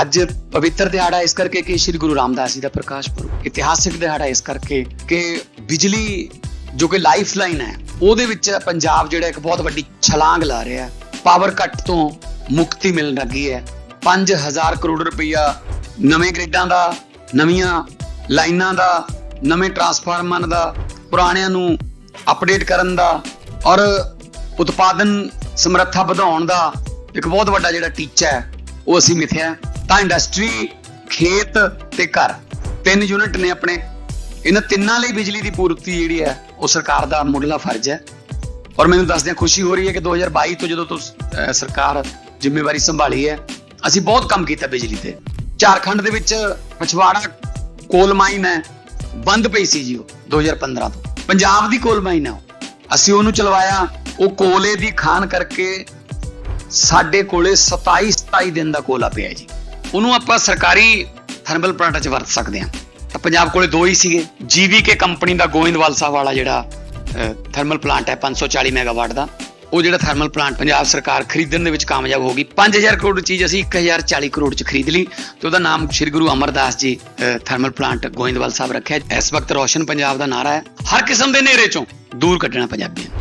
ਅੱਜ ਪਵਿੱਤਰ ਦਿਹਾੜਾ ਇਸ ਕਰਕੇ ਕਿ ਸ੍ਰੀ ਗੁਰੂ ਰਾਮਦਾਸ ਜੀ ਦਾ ਪ੍ਰਕਾਸ਼ ਪੁਰਬ, ਇਤਿਹਾਸਿਕ ਦਿਹਾੜਾ ਇਸ ਕਰਕੇ ਕਿ ਬਿਜਲੀ ਜੋ ਕਿ ਲਾਈਫ ਲਾਈਨ ਹੈ, ਉਹਦੇ ਵਿੱਚ ਪੰਜਾਬ ਜਿਹੜਾ ਇੱਕ ਬਹੁਤ ਵੱਡੀ ਛਲਾਂਗ ਲਾ ਰਿਹਾ ਹੈ। ਪਾਵਰ ਕੱਟ ਤੋਂ ਮੁਕਤੀ ਮਿਲਣ ਲੱਗੀ ਹੈ। 5000 ਕਰੋੜ ਰੁਪਈਆ ਨਵੇਂ ਗ੍ਰਿਡਾਂ ਦਾ, ਨਵੀਆਂ ਲਾਈਨਾਂ ਦਾ, ਨਵੇਂ ਟਰਾਂਸਫਾਰਮਰਾਂ ਦਾ, ਪੁਰਾਣਿਆਂ ਨੂੰ ਅਪਡੇਟ ਕਰਨ ਦਾ ਔਰ ਉਤਪਾਦਨ ਸਮਰੱਥਾ ਵਧਾਉਣ ਦਾ ਇੱਕ ਬਹੁਤ ਵੱਡਾ ਜਿਹੜਾ ਟੀਚਾ ਹੈ, ਉਹ ਅਸੀਂ ਮਿਥਿਆ। ਤਾਂ ਇੰਡਸਟਰੀ ਖੇਤ ਤੇ ਘਰ, ਤਿੰਨ ਯੂਨਿਟ ਨੇ ਆਪਣੇ। ਇਹਨਾਂ ਤਿੰਨਾਂ ਲਈ ਬਿਜਲੀ ਦੀ ਪੂਰਤੀ ਜਿਹੜੀ ਹੈ, ਉਹ ਸਰਕਾਰ ਦਾ ਮੁੱਢਲਾ ਫਰਜ਼ ਹੈ। ਔਰ ਮੈਨੂੰ ਦੱਸਦਿਆਂ ਖੁਸ਼ੀ ਹੋ ਰਹੀ ਹੈ ਕਿ 2022 ਤੋਂ ਜਦੋਂ ਤੋਂ ਸਰਕਾਰ ਜ਼ਿੰਮੇਵਾਰੀ ਸੰਭਾਲੀ ਹੈ, ਅਸੀਂ ਬਹੁਤ ਕੰਮ ਕੀਤਾ ਬਿਜਲੀ ਤੇ। ਝਾਰਖੰਡ ਦੇ ਵਿੱਚ ਪਛਵਾੜਾ ਕੋਲ ਮਾਈਨ ਹੈ, ਬੰਦ ਪਈ ਸੀ ਜੀ ਉਹ 2015 ਤੋਂ। ਪੰਜਾਬ ਦੀ ਕੋਲ ਮਾਈਨ ਹੈ ਉਹ। ਅਸੀਂ ਉਹਨੂੰ ਚਲਵਾਇਆ, ਉਹ ਕੋਲੇ ਦੀ ਖਾਨ ਕਰਕੇ ਸਾਡੇ ਕੋਲੇ 27 27 ਦਿਨ ਦਾ ਕੋਲਾ ਪਿਆ ਜੀ। ਉਹਨੂੰ ਆਪਾਂ ਸਰਕਾਰੀ ਥਰਮਲ ਪਲਾਂਟਾਂ 'ਚ ਵਰਤ ਸਕਦੇ ਹਾਂ। ਤਾਂ ਪੰਜਾਬ ਕੋਲੇ ਦੋ ਹੀ ਸੀਗੇ। ਜੀਵੀਕੇ ਕੰਪਨੀ ਦਾ ਗੋਇੰਦਵਾਲ ਸਾਹਿਬ ਵਾਲਾ ਜਿਹੜਾ ਥਰਮਲ ਪਲਾਂਟ ਹੈ 540 ਮੈਗਾਵਾਟ ਦਾ। ਉਹ ਜਿਹੜਾ ਥਰਮਲ ਪਲਾਂਟ ਪੰਜਾਬ ਸਰਕਾਰ ਖਰੀਦਣ ਦੇ ਵਿੱਚ ਕਾਮਯਾਬ ਹੋ ਗਈ। 5000 ਕਰੋੜ ਦੀ ਚੀਜ਼ ਅਸੀਂ 1040 ਕਰੋੜ 'ਚ ਖਰੀਦ ਲਈ। ਤੇ ਉਹਦਾ ਨਾਮ ਸ੍ਰੀ ਗੁਰੂ ਅਮਰਦਾਸ ਜੀ ਥਰਮਲ ਪਲਾਂਟ ਗੋਇੰਦਵਾਲ ਸਾਹਿਬ ਰੱਖਿਆ। ਇਸ ਵਕਤ ਰੋਸ਼ਨ ਪੰਜਾਬ ਦਾ ਨਾਰਾ ਹੈ। ਹਰ ਕਿਸਮ ਦੇ ਹਨੇਰੇ 'ਚੋਂ ਦੂਰ ਕੱਢਣਾ ਪੰਜਾਬੀਆਂ